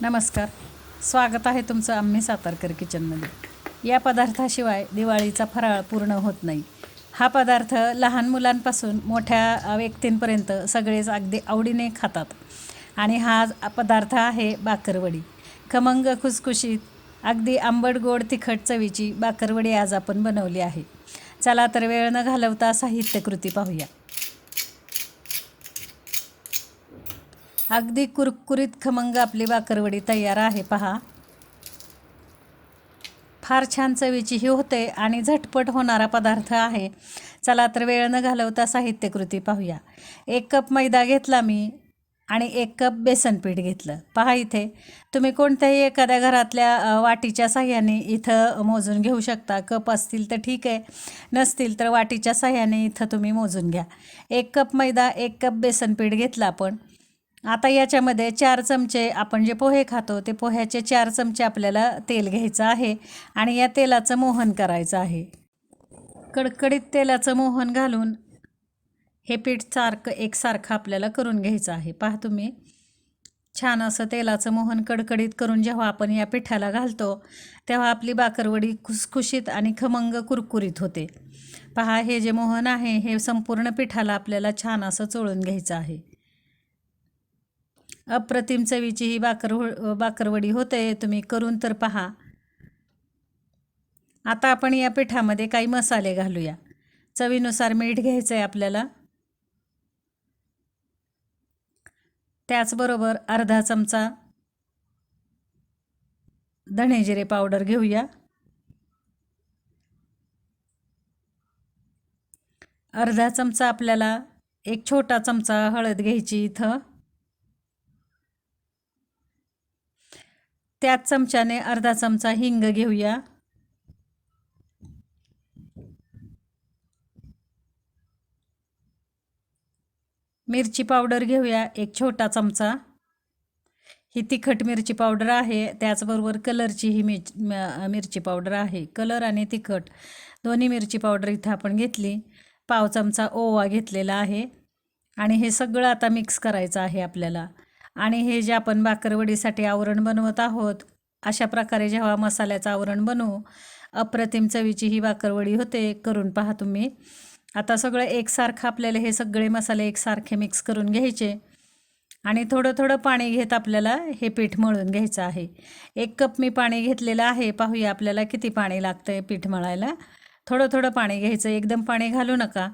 नमस्कार. स्वागत आहे तुमचं आम्ही सातारकर किचनमध्ये. या पदार्थाशिवाय दिवाळीचा फराळ पूर्ण होत नाही. हा पदार्थ लहान मुलांपासून मोठ्या व्यक्तींपर्यंत सगळेच अगदी आवडीने खातात. आणि हा पदार्थ आहे बाकरवडी खमंग खुसखुशीत अगदी आंबट गोड तिखट चवीची बाकरवडी आज आपण बनवली आहे. चला तर वेळ न घालवता साहित्यकृती पाहूया. अगदी कुरकुरीत खमंग आपली बाकरवडी तयार आहे पहा. फार छान चवीची ही होते आणि झटपट होणारा पदार्थ आहे. चला तर वेळ न घालवता साहित्यकृती पाहूया. एक कप मैदा घेतला मी आणि एक कप बेसनपीठ घेतलं. पहा इथे तुम्ही कोणत्याही एखाद्या घरातल्या वाटीच्या साह्याने इथं मोजून घेऊ शकता. कप असतील तर ठीक आहे नसतील तर वाटीच्या साह्याने इथं तुम्ही मोजून घ्या. एक कप मैदा एक कप बेसनपीठ घेतला घेतलं आपण. आता याच्यामध्ये चार चमचे आपण जे पोहे खातो ते पोह्याचे चार चमचे आपल्याला तेल घ्यायचं आहे आणि या तेलाचं मोहन करायचं आहे. कडकडीत तेलाचं मोहन घालून हे पीठ सारखं एकसारखं आपल्याला करून घ्यायचं आहे. पहा तुम्ही छान असं तेलाचं मोहन कडकडीत करून जेव्हा आपण या पिठाला घालतो तेव्हा आपली बाकरवडी खुसखुशीत आणि खमंग कुरकुरीत होते. पहा हे जे मोहन आहे हे संपूर्ण पिठाला आपल्याला छान असं चोळून घ्यायचं आहे. अप्रतिम चवीची ही बाकर बाकरवडी हो- होते तुम्ही करून तर पहा. आता आपण या पिठामध्ये काही मसाले घालूया. चवीनुसार मीठ घ्यायचं आहे आपल्याला. त्याचबरोबर अर्धा चमचा धणेजिरे पावडर घेऊया. अर्धा चमचा आपल्याला एक छोटा चमचा हळद घ्यायची इथं. त्याच चमच्याने अर्धा चमचा हिंग घेऊया. मिरची पावडर घेऊया एक छोटा चमचा. ही तिखट मिरची पावडर आहे त्याचबरोबर कलरची ही मिर मिरची पावडर आहे. कलर आणि तिखट दोन्ही मिरची पावडर इथं आपण घेतली. पाव चमचा ओवा घेतलेला आहे. आणि हे सगळं आता मिक्स करायचं आहे आपल्याला. आणि हे जे आपण बाकरवडीसाठी आवरण बनवत आहोत अशा प्रकारे जेव्हा मसाल्याचं आवरण बनवू अप्रतिम चवीची ही बाकरवडी होते करून पहा तुम्ही. आता सगळं एकसारखं आपल्याला हे सगळे मसाले एकसारखे मिक्स करून घ्यायचे. आणि थोडं थोडं पाणी घेत आपल्याला हे पीठ मळून घ्यायचं आहे. एक कप मी पाणी घेतलेलं आहे. पाहूया आपल्याला किती पाणी लागतं आहे पीठ मळायला. थोडं थोडं पाणी घ्यायचं. एकदम पाणी घालू नका.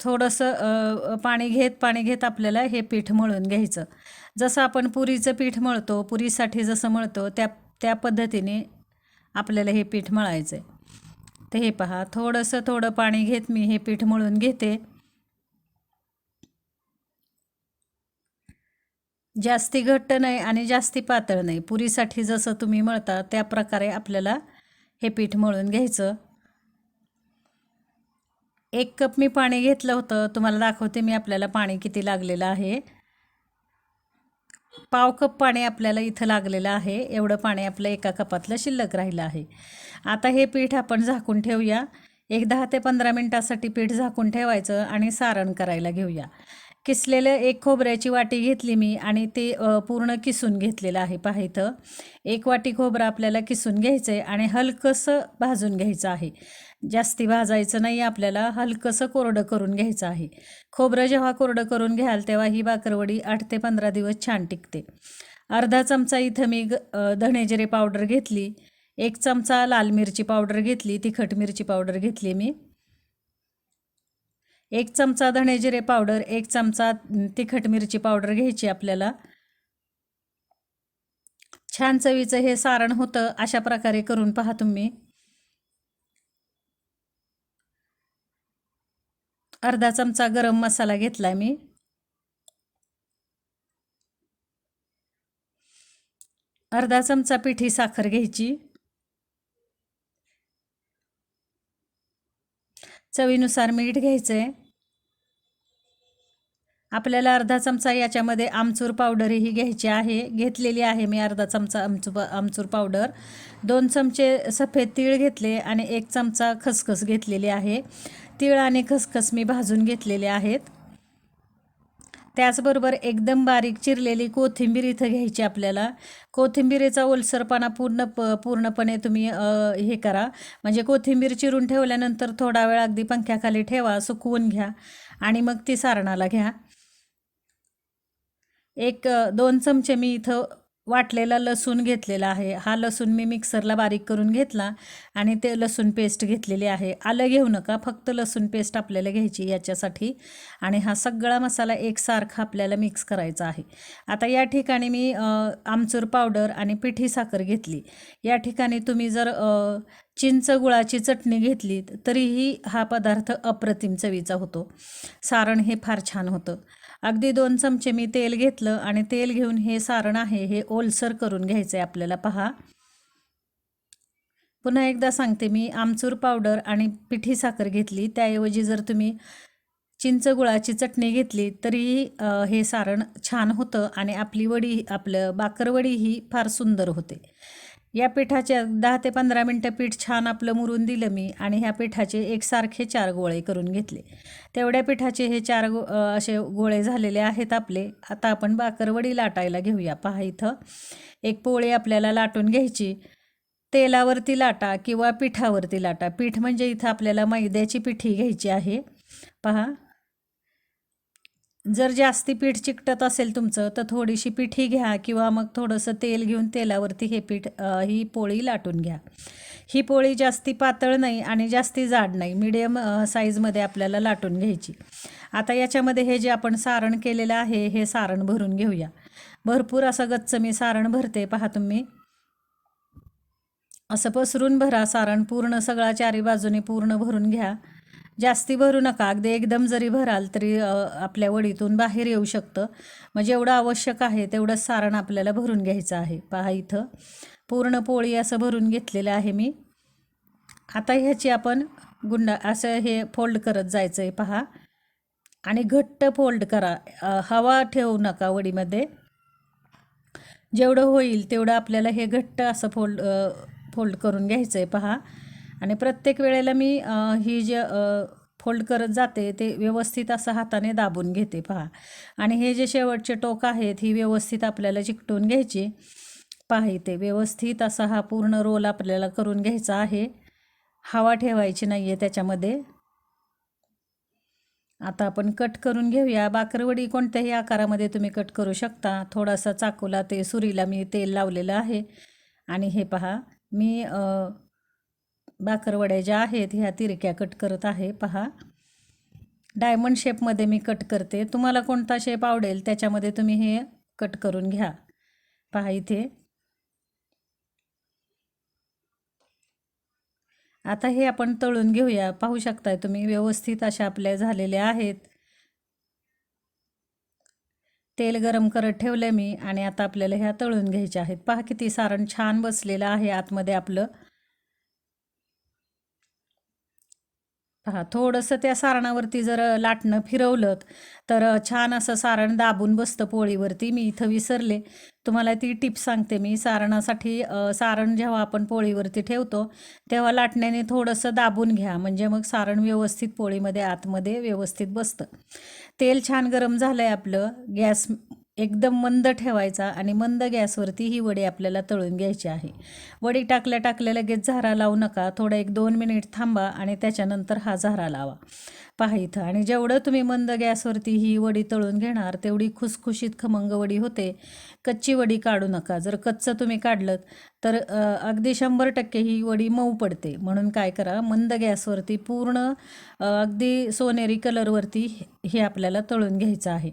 थोडंसं पाणी घेत पाणी घेत आपल्याला हे पीठ मळून घ्यायचं. जसं आपण पुरीचं पीठ मळतो पुरीसाठी जसं मळतो त्या त्या पद्धतीने आपल्याला हे पीठ मळायचं आहे तर हे पहा थोडंसं थोडं पाणी घेत मी हे पीठ मळून घेते. जास्ती घट्ट नाही आणि जास्ती पातळ नाही. पुरीसाठी जसं तुम्ही मळता त्या प्रकारे आपल्याला हे पीठ मळून घ्यायचं. एक कप मी पाणी घेतलं होतं. तुम्हाला दाखवते मी आपल्याला पाणी किती लागलेलं आहे. पाव कप पाणी आपल्याला इथं लागलेलं आहे. एवढं पाणी आपलं एका कपातलं शिल्लक राहिलं आहे. आता हे पीठ आपण झाकून ठेवूया. एक दहा ते पंधरा मिनटासाठी पीठ झाकून ठेवायचं आणि सारण करायला घेऊया. किसलेलं एक खोबऱ्याची वाटी घेतली मी आणि ते पूर्ण किसून घेतलेलं आहे. पहा इथं. एक वाटी खोबरं आपल्याला किसून घ्यायचं आहे आणि हलकंसं भाजून घ्यायचं आहे. जास्ती भाजायचं नाही आपल्याला हलकंसं कोरडं करून घ्यायचं आहे. खोबरं जेव्हा कोरडं करून घ्याल तेव्हा ही बाकरवडी आठ ते पंधरा दिवस छान टिकते. अर्धा चमचा इथं मी ग पावडर घेतली. एक चमचा लाल मिरची पावडर घेतली तिखट मिरची पावडर घेतली मी. एक चमचा धणेजिरे पावडर एक चमचा तिखट मिरची पावडर घ्यायची आपल्याला. छान चवीचं हे सारण होतं अशा प्रकारे करून पहा तुम्ही. अर्धा चमचा गरम मसाला घेतला मी. अर्धा चमचा पिठी साखर घ्यायची. चवीनुसार मीठ घ्यायचं आहे आपल्याला अर्धा चमचा याच्यामध्ये आमचूर पावडरही घ्यायची आहे. घेतलेली आहे मी अर्धा चमचा आमचू आमचूर पावडर. दोन चमचे सफेद तीळ घेतले आणि एक चमचा खसखस घेतलेली आहे. तीळ आणि खसखस मी भाजून घेतलेले आहेत. त्याचबरोबर एकदम बारीक चिरलेली कोथिंबीर इथं घ्यायची आपल्याला. कोथिंबीरीचा ओलसरपणा पूर्ण प पूर्णपणे तुम्ही हे करा. म्हणजे कोथिंबीर चिरून ठेवल्यानंतर थोडा वेळ अगदी पंख्याखाली ठेवा सुकवून घ्या आणि मग ती सारणाला घ्या. एक दोन चमचे मी इथं वाटलेला लसूण घेतलेला आहे. हा लसूण मी मिक्सरला बारीक करून घेतला आणि ते लसूण पेस्ट घेतलेली आहे. आलं घेऊ नका फक्त लसूण पेस्ट आपल्याला घ्यायची याच्यासाठी. आणि हा सगळा मसाला एकसारखा आपल्याला मिक्स करायचा आहे. आता या ठिकाणी मी आमचूर पावडर आणि पिठी साखर घेतली. या ठिकाणी तुम्ही जर चिंच गुळाची चटणी घेतली तरीही हा पदार्थ अप्रतिम चवीचा होतो. सारण हे फार छान होतं. अगदी दोन चमचे मी तेल घेतलं आणि तेल घेऊन हे सारण आहे हे ओलसर करून घ्यायचं आहे आपल्याला. पहा. पुन्हा एकदा सांगते मी आमचूर पावडर आणि पिठी साखर घेतली. त्याऐवजी जर तुम्ही चिंच गुळाची चटणी घेतली तरीही हे सारण छान होतं आणि आपली वडी आपलं बाकरवडी ही फार सुंदर होते. या पिठाच्या दहा ते पंधरा मिनटं पीठ छान आपलं मुरून दिलं मी आणि ह्या पिठाचे एकसारखे चार गोळे करून घेतले. तेवढ्या पिठाचे हे चार गो असे गोळे झालेले आहेत आपले. आता आपण बाकरवडी लाटायला घेऊया. पहा इथं. एक पोळी आपल्याला लाटून घ्यायची. तेलावरती लाटा किंवा पिठावरती लाटा. पीठ म्हणजे इथं आपल्याला मैद्याची पिठी घ्यायची आहे. पहा. जर जास्ती पीठ चिकटत असेल तुमचं तर थोडीशी पिठी घ्या किंवा मग थोडंसं तेल घेऊन तेलावरती हे पीठ ही पोळी लाटून घ्या. ही पोळी जास्ती पातळ नाही आणि जास्ती जाड नाही मिडियम साईजमध्ये आपल्याला लाटून घ्यायची. आता याच्यामध्ये हे जे आपण सारण केलेलं आहे हे सारण भरून घेऊया. भरपूर असं गच्च मी सारण भरते पहा तुम्ही. असं पसरून भरा सारण पूर्ण सगळा चारी बाजूने पूर्ण भरून घ्या. जास्ती भरू नका. अगदी एकदम जरी भराल तरी आपल्या वडीतून बाहेर येऊ शकतं. मग जेवढं आवश्यक आहे तेवढं सारण आपल्याला भरून घ्यायचं आहे. पहा इथं. पूर्ण पोळी असं भरून घेतलेलं आहे मी. आता ह्याची आपण गुंडा असं हे फोल्ड करत जायचं आहे पहा. आणि घट्ट फोल्ड करा. हवा ठेवू नका वडीमध्ये. जेवढं होईल तेवढं आपल्याला हे घट्ट असं फोल्ड फोल्ड करून घ्यायचं आहे पहा. आणि प्रत्येक वेळेला मी ही जे फोल्ड करत जाते ते व्यवस्थित असं हाताने दाबून घेते पहा. आणि हे जे शेवटचे टोक आहेत ही व्यवस्थित आपल्याला चिकटून घ्यायची. पहा इथे व्यवस्थित असा हा पूर्ण रोल आपल्याला करून घ्यायचा आहे. हवा ठेवायची नाही आहे त्याच्यामध्ये. आता आपण कट करून घेऊया. बाकरवडी कोणत्याही आकारामध्ये तुम्ही कट करू शकता. थोडासा चाकूला ते सुरीला मी तेल लावलेलं आहे. आणि हे पहा मी बाकरवड्या ज्या आहेत ह्या तिरक्या कट करत आहे. पहा. डायमंड शेपमध्ये मी कट करते. तुम्हाला कोणता शेप आवडेल त्याच्यामध्ये तुम्ही हे कट करून घ्या. पहा इथे. आता हे आपण तळून घेऊया. पाहू शकताय तुम्ही व्यवस्थित अशा आपल्या झालेल्या आहेत. तेल गरम करत ठेवलं मी आणि आता आपल्याला ह्या तळून घ्यायच्या आहेत. पहा किती सारण छान बसलेलं आहे आतमध्ये आपलं. पहा थोडंसं त्या सारणावरती जर लाटणं फिरवलं तर छान असं सारण दाबून बसतं पोळीवरती. मी इथं विसरले. तुम्हाला ती टिप सांगते मी. सारणासाठी सारण जेव्हा आपण पोळीवरती ठेवतो तेव्हा लाटण्याने थोडंसं दाबून घ्या. म्हणजे मग सारण व्यवस्थित पोळीमध्ये आतमध्ये व्यवस्थित बसतं. तेल छान गरम झालं आहे आपलं. गॅस एकदम मंद ठेवायचा आणि मंद गॅसवरती ही वडी आपल्याला तळून घ्यायची आहे. वडी टाकल्या टाकल्या लगेच झारा लावू नका. थोडं एक दोन मिनिट थांबा आणि त्याच्यानंतर हा झारा लावा. पहा इथं. आणि जेवढं तुम्ही मंद गॅसवरती ही वडी तळून घेणार तेवढी खुसखुशीत खमंग वडी होते. कच्ची वडी काढू नका. जर कच्चं तुम्ही काढलं तर अगदी शंभर टक्के ही वडी मऊ पडते. म्हणून काय करा मंद गॅसवरती पूर्ण अगदी सोनेरी कलरवरती हे आपल्याला तळून घ्यायचं आहे.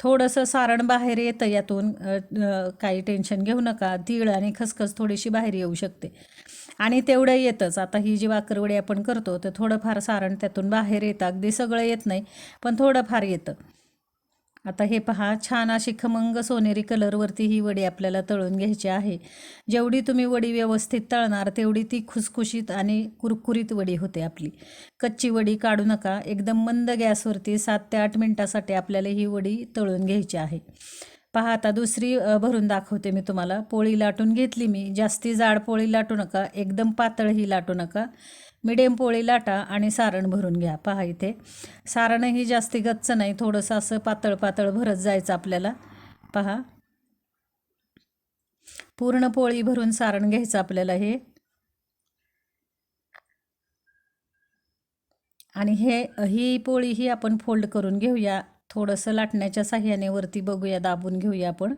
थोडंसं सारण बाहेर येतं यातून काही टेन्शन घेऊ नका. तीळ आणि खसखस थोडीशी बाहेर येऊ शकते. आणि तेवढं येतंच. आता ही जी वाकरवडी आपण करतो तर थोडंफार सारण त्यातून बाहेर येतं. अगदी सगळं येत नाही पण थोडंफार येतं. आता हे पहा छान अशी खमंग सोनेरी कलरवरती ही वडी आपल्याला तळून घ्यायची आहे. जेवढी तुम्ही वडी व्यवस्थित तळणार तेवढी ती खुसखुशीत आणि कुरकुरीत वडी होते आपली. कच्ची वडी काढू नका एकदम मंद गॅसवरती सात ते आठ मिनटासाठी आपल्याला ही वडी तळून घ्यायची आहे. पहा आता दुसरी भरून दाखवते मी तुम्हाला. पोळी लाटून घेतली मी. जास्ती जाड पोळी लाटू नका. एकदम पातळ ही लाटू नका. मिडियम पोळी लाटा आणि सारण भरून घ्या. पहा इथे. सारणही जास्ती गच्च नाही. थोडंसं असं पातळ पातळ भरत जायचं आपल्याला. पहा. पूर्ण पोळी भरून सारण घ्यायचं आपल्याला हे. आणि हे ही पोळी ही आपण फोल्ड करून घेऊया. थोडंसं लाटण्याच्या साह्याने वरती बघूया दाबून घेऊया आपण.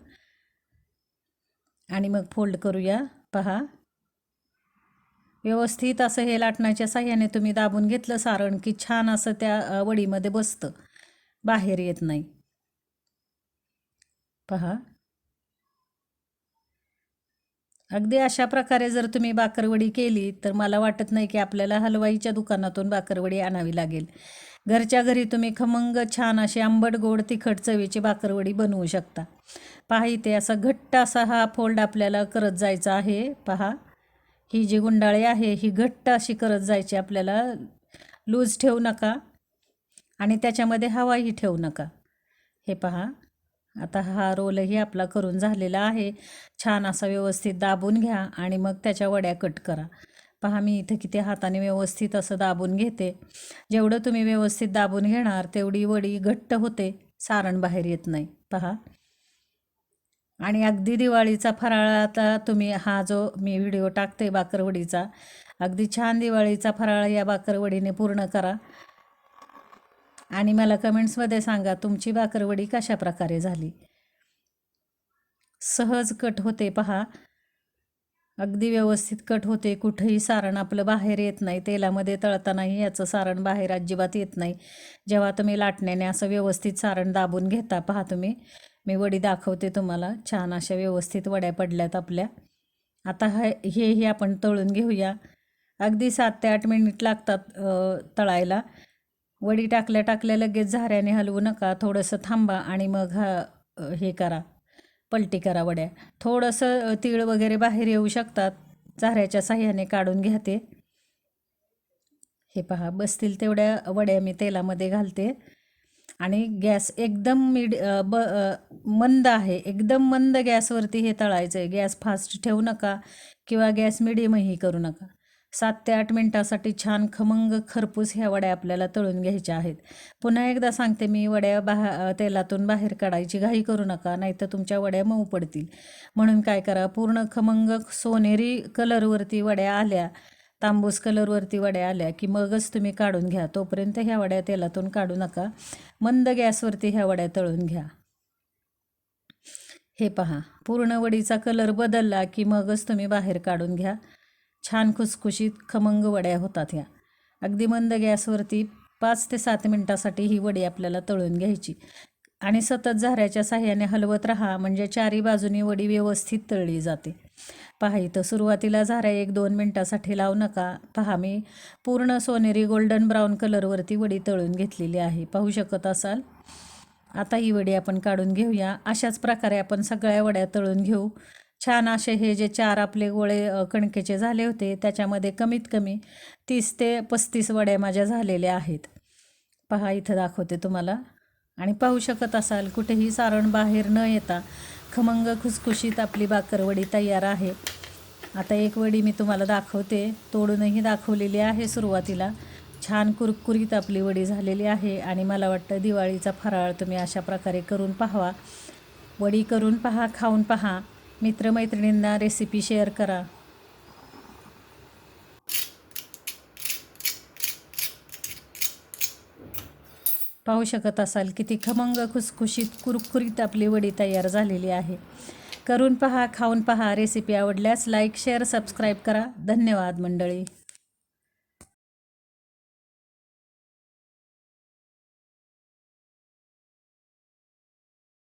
आणि मग फोल्ड करूया. पहा. व्यवस्थित असं हे लाटण्याच्या साह्याने तुम्ही दाबून घेतलं सारण की छान असं त्या वडीमध्ये बसतं. बाहेर येत नाही. पहा. अगदी अशा प्रकारे जर तुम्ही बाकरवडी केली तर मला वाटत नाही की आपल्याला हलवाईच्या दुकानातून बाकरवडी आणावी लागेल. घरच्या घरी तुम्ही खमंग छान अशी आंबट गोड तिखट चवीची बाकरवडी बनवू शकता. पहा इथे असा घट्ट असा हा फोल्ड आपल्याला करत जायचा आहे. पहा ही जी गुंडाळी आहे ही घट्ट अशी करत जायची आपल्याला. लूज ठेवू नका आणि त्याच्यामध्ये हवाही ठेवू नका. हे पहा आता हा रोलही आपला करून झालेला आहे. छान असा व्यवस्थित दाबून घ्या आणि मग त्याच्या वड्या कट करा. पहा मी इथं किती हाताने व्यवस्थित असं दाबून घेते. जेवढं तुम्ही व्यवस्थित दाबून घेणार तेवढी वडी घट्ट होते सारण बाहेर येत नाही. पहा. आणि अगदी दिवाळीचा फराळ आता तुम्ही हा जो मी व्हिडिओ टाकते बाकरवडीचा अगदी छान दिवाळीचा फराळ या बाकरवडीने पूर्ण करा. आणि मला कमेंट्समध्ये सांगा तुमची बाकरवडी कशा प्रकारे झाली? सहज कट होते पहा. अगदी व्यवस्थित कट होते कुठंही सारण आपलं बाहेर येत नाही. तेलामध्ये तळतानाही याचं सारण बाहेर अजिबात येत नाही. जेव्हा तुम्ही लाटण्याने असं व्यवस्थित सारण दाबून घेता पहा तुम्ही. मी वडी दाखवते तुम्हाला. छान अशा व्यवस्थित वड्या पडल्यात आपल्या. आता हे हेही आपण तळून घेऊया. अगदी सात ते आठ मिनिट लागतात तळायला. वडी टाकल्या टाकल्या लगेच झाऱ्याने हलवू नका. थोडंसं थांबा आणि मग हा हे करा. पलटी करा वड्या. थोडंसं तीळ वगैरे बाहेर येऊ शकतात. चाऱ्याच्या साह्याने काढून घ्या ते हे पहा बसतील तेवढ्या वड्या मी तेलामध्ये घालते. आणि गॅस एकदम मिड ब मंद आहे. एकदम मंद गॅसवरती हे तळायचं आहे गॅस फास्ट ठेवू नका किंवा गॅस मिडियमही करू नका. सात ते आठ मिनटासाठी छान खमंग खरपूस ह्या वड्या आपल्याला तळून घ्यायच्या आहेत. पुन्हा एकदा सांगते मी वड्या बाहा तेलातून बाहेर काढायची घाई करू नका नाहीतर तुमच्या वड्या मऊ पडतील. म्हणून काय करा पूर्ण खमंग सोनेरी कलरवरती वड्या आल्या तांबूस कलरवरती वड्या आल्या की मगच तुम्ही काढून घ्या. तोपर्यंत ह्या वड्या तेलातून काढू नका. मंद गॅसवरती ह्या वड्या तळून घ्या. हे पहा पूर्ण वडीचा कलर बदलला की मगच तुम्ही बाहेर काढून घ्या. छान खुसखुशीत खमंग वड्या होतात ह्या. अगदी मंद गॅसवरती पाच ते सात मिनटासाठी ही वडी आपल्याला तळून घ्यायची. आणि सतत झाऱ्याच्या साह्याने हलवत राहा म्हणजे चारी बाजूनी वडी व्यवस्थित तळली जाते. पहा इथं सुरुवातीला झाऱ्या एक दोन मिनटासाठी लावू नका. पहा मी पूर्ण सोनेरी गोल्डन ब्राऊन कलरवरती वडी तळून घेतलेली आहे. पाहू शकत असाल? आता ही वडी आपण काढून घेऊया. अशाच प्रकारे आपण सगळ्या वड्या तळून घेऊ. छान असे हे जे चार आपले गोळे कणकेचे झाले होते त्याच्यामध्ये कमीत कमी तीस ते पस्तीस वड्या माझ्या झालेल्या आहेत. पहा इथं दाखवते तुम्हाला. आणि पाहू शकत असाल कुठेही सारण बाहेर न येता खमंग खुसखुशीत आपली बाकरवडी तयार आहे. आता एक वडी मी तुम्हाला दाखवते. तोडूनही दाखवलेली आहे सुरुवातीला. छान कुरकुरीत आपली वडी झालेली आहे आणि मला वाटतं दिवाळीचा फराळ तुम्ही अशा प्रकारे करून पाहावा. वडी करून पहा खाऊन पहा. मित्रमैत्रिणींना रेसिपी शेअर करा. पाहू शकत असाल किती खमंग खुसखुशीत कुरकुरीत आपली वडी तयार झालेली आहे. करून पहा खाऊन पहा रेसिपी आवडल्यास लाईक शेअर सबस्क्राईब करा. धन्यवाद मंडळी.